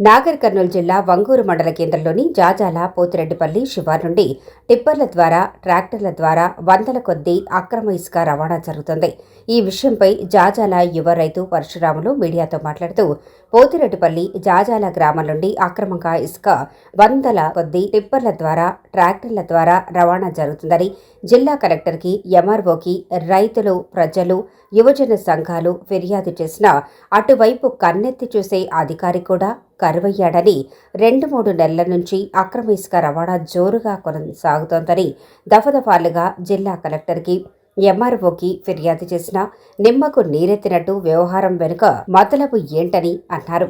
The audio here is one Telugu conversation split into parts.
నాగర్ కర్నూలు జిల్లా వంగూరు మండల కేంద్రంలోని జాజాల పోతిరెడ్డిపల్లి శివార్ నుండి టిప్పర్ల ద్వారా ట్రాక్టర్ల ద్వారా వందల కొద్దీ అక్రమ ఇసుక రవాణా జరుగుతుంది. ఈ విషయంపై జాజాల యువ రైతు పరశురాములు మీడియాతో మాట్లాడుతూ పోతిరెడ్డిపల్లి జాజాల గ్రామం నుండి అక్రమంగా ఇసుక వందల కొద్ది టిప్పర్ల ద్వారా ట్రాక్టర్ల ద్వారా రవాణా జరుగుతుందని జిల్లా కలెక్టర్కి ఎంఆర్ఓకి రైతులు ప్రజలు యువజన సంఘాలు ఫిర్యాదు చేసినా అటువైపు కన్నెత్తి చూసే అధికారి కూడా కరువయ్యాడని రెండు మూడు నెలల నుంచి అక్రమ ఇసుక రవాణా జోరుగా కొనసాగుతోందని దఫదఫాలుగా జిల్లా కలెక్టర్కి ఎంఆర్ఓకి ఫిర్యాదు చేసిన నిమ్మకు నీరెత్తినట్టు వ్యవహారం వెనుక మతలబు ఏంటని అన్నారు.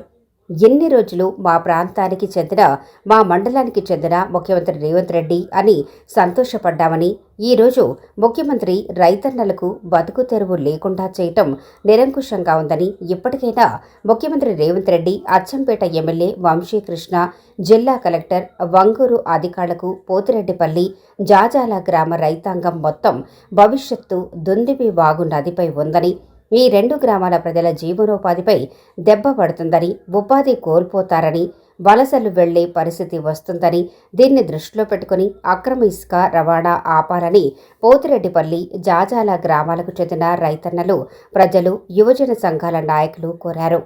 ఎన్ని రోజులు మా ప్రాంతానికి చెందిన మా మండలానికి చెందిన ముఖ్యమంత్రి రేవంత్ రెడ్డి అని సంతోషపడ్డామని ఈరోజు ముఖ్యమంత్రి రైతన్నలకు బతుకు తెరువు లేకుండా చేయటం నిరంకుశంగా ఉందని ఇప్పటికైనా ముఖ్యమంత్రి రేవంత్ రెడ్డి అచ్చంపేట ఎమ్మెల్యే వంశీకృష్ణ జిల్లా కలెక్టర్ వంగూరు అధికారులకు పోతిరెడ్డిపల్లి జాజాల గ్రామ రైతాంగం మొత్తం భవిష్యత్తు దుందిబి వాగు నదిపై ఉందని ఈ రెండు గ్రామాల ప్రజల జీవనోపాధిపై దెబ్బ పడుతుందని ఉపాధి కోల్పోతారని వలసలు వెళ్ళే పరిస్థితి వస్తుందని దీన్ని దృష్టిలో పెట్టుకుని అక్రమ ఇసుక రవాణా ఆపాలని పోతిరెడ్డిపల్లి జాజాల గ్రామాలకు చెందిన రైతన్నలు ప్రజలు యువజన సంఘాల నాయకులు కోరారు.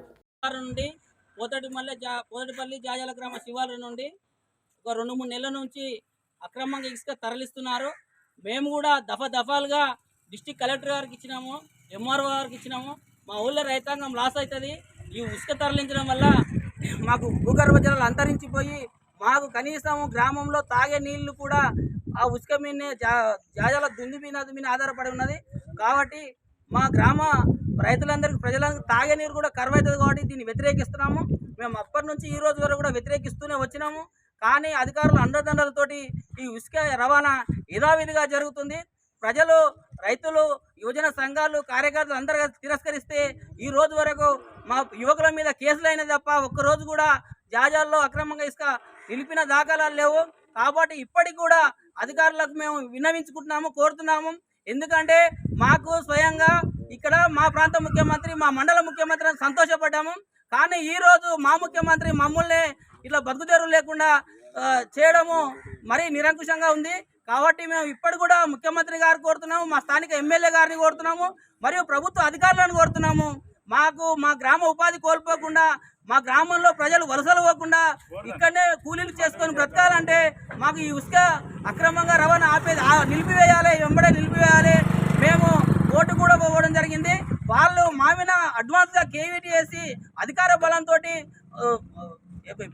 నుండి పోతటి జా పోతటిపల్లి జాజాల గ్రామ శివారు నుండి ఒక రెండు మూడు నెలల నుంచి అక్రమంగా ఇసుక తరలిస్తున్నారు. మేము కూడా దఫ దఫాలుగా డిస్టిక్ కలెక్టర్ గారికి ఇచ్చినాము. ఎంఆర్ఓ గారికి ఇచ్చినాము. మా ఊళ్ళో రైతాంగం లాస్ అవుతుంది. ఈ ఉసుక తరలించడం వల్ల మాకు భూగర్భ జలాలు అంతరించిపోయి మాకు కనీసం గ్రామంలో తాగే నీళ్ళు కూడా ఆ ఉసుక మీదనే జా జాజాల దుంది మీద మీద ఆధారపడి ఉన్నది. కాబట్టి మా గ్రామ రైతులందరికీ ప్రజలందరికీ తాగే నీరు కూడా కరువు అవుతుంది కాబట్టి దీన్ని వ్యతిరేకిస్తున్నాము. మేము అప్పటి నుంచి ఈ రోజు వరకు కూడా వ్యతిరేకిస్తూనే వచ్చినాము. కానీ అధికారుల అండదండలతోటి ఈ ఉసుక రవాణా యథావిధిగా జరుగుతుంది. ప్రజలు రైతులు యువజన సంఘాలు కార్యకర్తలు అందరూ తిరస్కరిస్తే ఈ రోజు వరకు మా యువకుల మీద కేసులు తప్ప ఒక్కరోజు కూడా జాజాల్లో అక్రమంగా ఇసుక నిలిపిన దాఖలాలు లేవు. కాబట్టి ఇప్పటికి కూడా అధికారులకు మేము విన్నవించుకుంటున్నాము కోరుతున్నాము. ఎందుకంటే మాకు స్వయంగా ఇక్కడ మా ప్రాంత ముఖ్యమంత్రి మా మండల ముఖ్యమంత్రి సంతోషపడ్డాము. కానీ ఈ రోజు మా ముఖ్యమంత్రి మమ్మల్ని ఇట్లా బతుకుదేరు లేకుండా చేయడము మరీ నిరంకుశంగా ఉంది. కాబట్టి మేము ఇప్పటి కూడా ముఖ్యమంత్రి గారు కోరుతున్నాము మా స్థానిక ఎమ్మెల్యే గారిని కోరుతున్నాము మరియు ప్రభుత్వ అధికారులను కోరుతున్నాము. మాకు మా గ్రామ ఉపాధి కోల్పోకుండా మా గ్రామంలో ప్రజలు వలసలు పోకుండా ఇక్కడనే కూలీలు చేసుకొని బ్రతకాలంటే మాకు ఈ ఉసుక అక్రమంగా రవాణా ఆపేది నిలిపివేయాలి వెంబడే నిలిపివేయాలి. మేము ఓటు కూడా పోవడం జరిగింది. వాళ్ళు మా మీద అడ్వాన్స్గా కేవీటీ వేసి అధికార బలంతో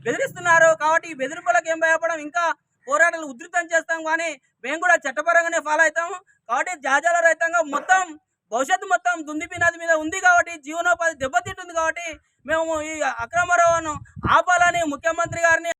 బెదిరిస్తున్నారు. కాబట్టి ఈ బెదిరింపులకు ఏం భయపడం? ఇంకా పోరాటాలు ఉధృతం చేస్తాం కానీ మేము కూడా చట్టపరంగానే ఫాలో అవుతాము కాబట్టి జాజాల రహితంగా మొత్తం భవిష్యత్తు మొత్తం దుందిపి నది మీద ఉంది కాబట్టి జీవనోపాధి దెబ్బతింటుంది కాబట్టి మేము ఈ అక్రమ రవాణాను ఆపాలని ముఖ్యమంత్రి గారిని